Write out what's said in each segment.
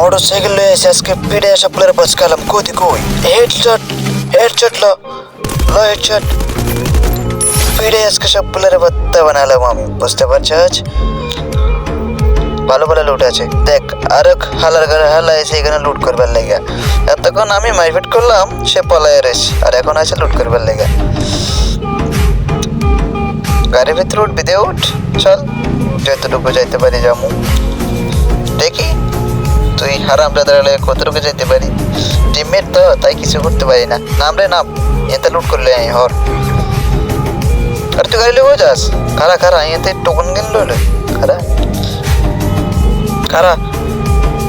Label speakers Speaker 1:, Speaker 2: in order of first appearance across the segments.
Speaker 1: Motorcycle লয়ে এসে আজকে পিড়ে আসা প্লেয়ার বাঁচকালাম কোদি কই হেডশট হেডশট ল ল হেডশট পিড়ে আজকে সব প্লেয়ার বাত্তা বানালাম আমি, বুঝতে পারছিস? ভালো ভালো লুট আছে। দেখ, আর হালার ঘরে হালা এসে এখানে লুট করবার লেগে। এতক্ষণ আমি মাইফিট করলাম, সে পলায় রেস আর এখন আছে লুট করবার লেগে। গাড়ির ভিতরে উঠবি দে, উঠ। চল, যতটুকু যাইতে পারি যাব। দেখি তুই হারাম দাদারে কতটুকু যেতে পারি? টিমমেট তো, তাই কিছু করতে পারি না। নাম রে নাম, এতে লুট করলে আই, হর। আর তুই গাড়ি লেগেও যাস? খারা খারা এতে টোকন লইলে খারা খারা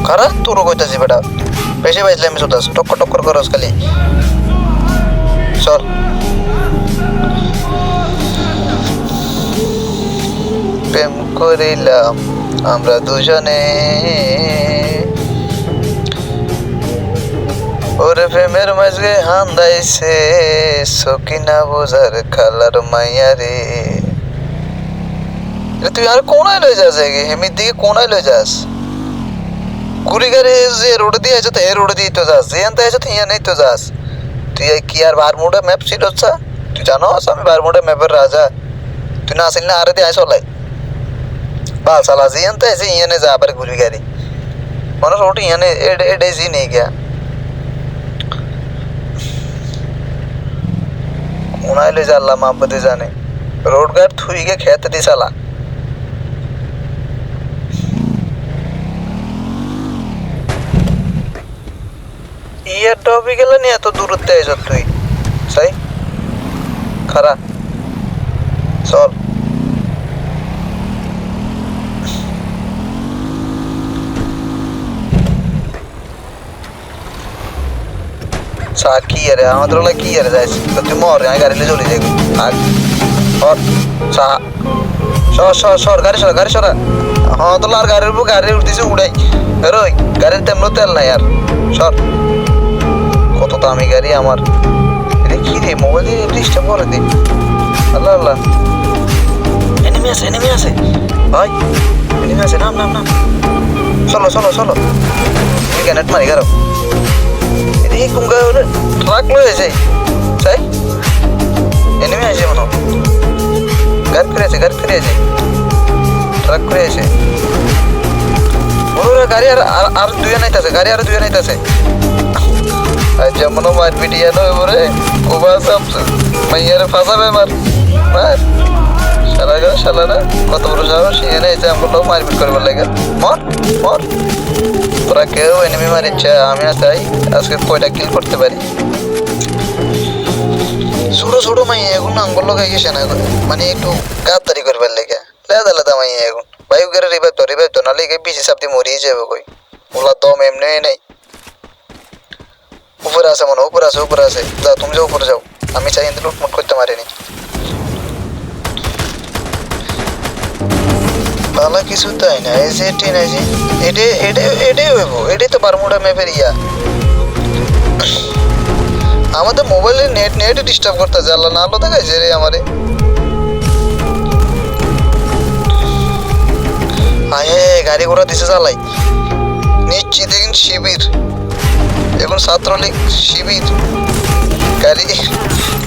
Speaker 1: খারা তোর কইতাছি বেটা। বেশি বাজলে আমি শুধাস টক্কর টক্কর করস খালি। চল। প্রেম করিলাম আমরা দুজনে। ওরে প্রেমের মাঝে হান্দাইছে, সকিনা বোঝার খালার মাইয়া রে। তুই আর কোনায় লয়ে যাস হেমির দিকে কোনায় লয়ে যাস? কুড়ি গাড়ি যে রোড দিয়ে আছে তো, এ রোড দিয়ে তো যাস। যেখান থেকে আছে তো ইয়া নেই তো যাস। তুই কি আর বারমুডা ম্যাপ ছিল তুই জানোস আমি বারমুডা ম্যাপের রাজা। তুই না আসিল না আরে দিয়ে আসলাই বাল সালা যেখান থেকে আছে ইয়ানে যা, আবার ঘুরি গাড়ি মানুষ ওটা ইয়ানে এডে জি নেই গিয়া। উনাই লই জানলা মাহবুদি জানে। রোডগার থুইগে খেতে দি চালা। ইয়ের টপিক গেলে নিয়ে এত দূরত্বে আইছ তুই? সাই খারাপ চা কি আরে? আমাদের ওলা কি আরে? যাইছি তো তুই মর, আমি গাড়িলে চলে যাই। আগ সর চা সর সর সর, গাড়ি সর, গাড়ি সরা। হ্যাঁ তো আর গাড়ির উপর গাড়ি উঠতেছে, উড়াই। রই গাড়ির তেমন তেল নাই আর। সর। কত দামি গাড়ি আমার। এটা কি রে? মোবাইল দিয়ে ব্রিজটা পরে দে। আল্লাহ আল্লাহ। এনিমি আছে এনিমি আছে। ভাই এনিমি আছে, নাম নাম নাম। চলো চলো চলো। তুমি গ্যানেট মারি গারো এদিকে কুমকা হলে ট্রাক লয়ে যাই চাই? এনিমি আছে মনে। গাড়ি ফিরে আছে গাড়ি ফিরে আছে ট্রাক করে আছে ওরা গাড়ি আর আর- দুয়ে নাইতাছে গাড়ি আর দুয়ে নাইতাছে আর যেমন মার পিটিয়া নয় বরে কোবা সব মাইয়ারে ফাঁসাবে মার। মার শালা গা, শালা না? কত বড় সাহস, এনে এসে আমগুলো মারপিট করবার লাগে। মর মর। তোরা কেউ এনিমি মারিচ্ছে আমি চাই আজকে কয়টা কিল করতে পারি? ছোট ছোট মাইয়া এখন আঙ্গুল গাই গেছে না মানে একটু গাদ্দারি করবার লেগে। লেদা লেদা মাইয়া এখন। বাইক করে রিভাইভ তো রিভাইভ তো নালে বেশি সাপদি মরিয়ে যাবে কই। ওলা দম এমনি নেই। উপরে আছে মনে উপরে আছে উপরে আছে। যাও, তুমি যাও, উপরে যাও। আমি চাই লুটমুট করতে পারিনি ভালো কিছু তাই না। এই যে টেন আছে এটে এটে এটাই হইব এটাই তো বারমুডা ম্যাপের ইয়া। আমাদের মোবাইলে নেট নেট ডিস্টার্ব করতে আল্লাহ না আলো দেখাইছে রে আমারে। আয়ে গাড়ি ঘোড়া দিছে চালাই নিশ্চিত দেখুন শিবির এখন ছাত্রলীগ শিবির। গাড়ি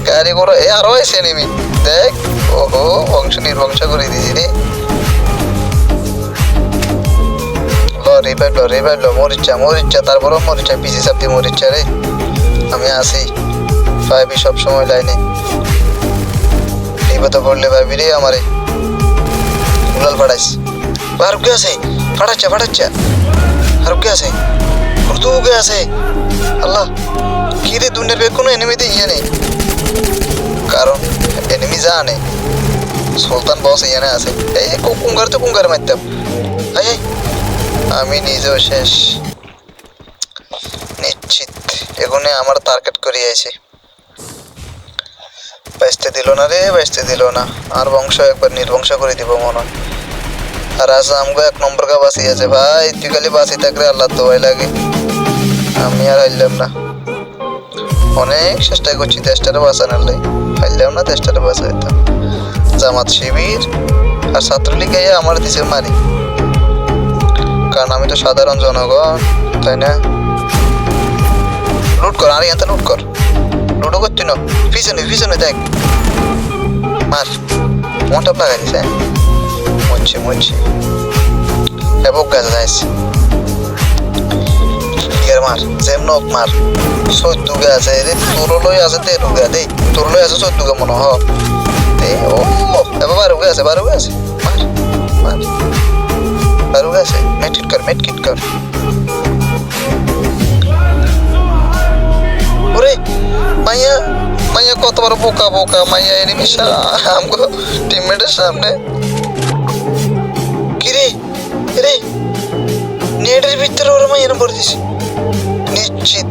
Speaker 1: গাড়ি ঘোড়া, এ আরও এসে নেমি দেখ, ওহো, বংশ নির্বংশ করে দিয়েছি রে। রিভাইভ ল রিভাইভ ল মরিচা মরিচা তারপরও মরিচা পিসি সাপ্তি মরিচা রে। আমি আসি পাইবি সব সময় লাইনে বিপদে পড়লে পাইবি রে আমারে। উলাল ফাড়াইস আর কে আছে? ফাটাচ্ছে ফাটাচ্ছে। আর কে আছে? তু কে আছে? আল্লাহ কি রে দুনিয়ার বের কোনো এনিমিতে ইয়ে নেই। কারণ এনিমি জানে। সুলতান বস এখানে আছে। এই যে কুঙ্গার তো কুঙ্গার মারতাম। এই এই, আমি নিজেও শেষ। নিশ্চিত। এগুনে আমার টার্গেট আছে বাইসতে দিল না রে বাইসতে দিল না। আর বংশ একবার নির্বংশ করে দিব মনে হয়। আর আজ আমগো এক নম্বর কা বাসি আছে। ভাই, তুই খালি বাসি থাকলে আল্লাহ তো ভয় লাগে। আমি আর হাইলাম না। অনেক চেষ্টা করছি দেশটারে বাঁচানোর লাই। হাইলাম না দেশটারে বাঁচাইতাম। জামাত শিবির আর ছাত্রলীগ আমার দিছে মারি। কারণ আমি তো সাধারণ জনগণ, তাই না? লুট কর, আরে এত লুট কর। লুটও করছি না। পিছনে পিছনে দেখ। মার। মোটা লাগাই দিছে মরছে মরছে। এবং গাছ যাইছে ইয়ার মার যেমন নক মার। চোদ্দ গা আছে রে তোর লই আছে তেরো গা দেই। তোর লই আছে চোদ্দ গা মনে হ ও, এবার বারো গা আছে, বারো গা আছে। মার মার। বারো গা আছে মেটকিট কর মেটকিট কর ওরে মাইয়া মাইয়া কত বড় বোকা বোকা মাইয়া এনিমি আমগো টিমমেটের সামনে কিরে রে নেটের ভিতরে ওরা মাইয়া নম্বর দিছে নিশ্চিত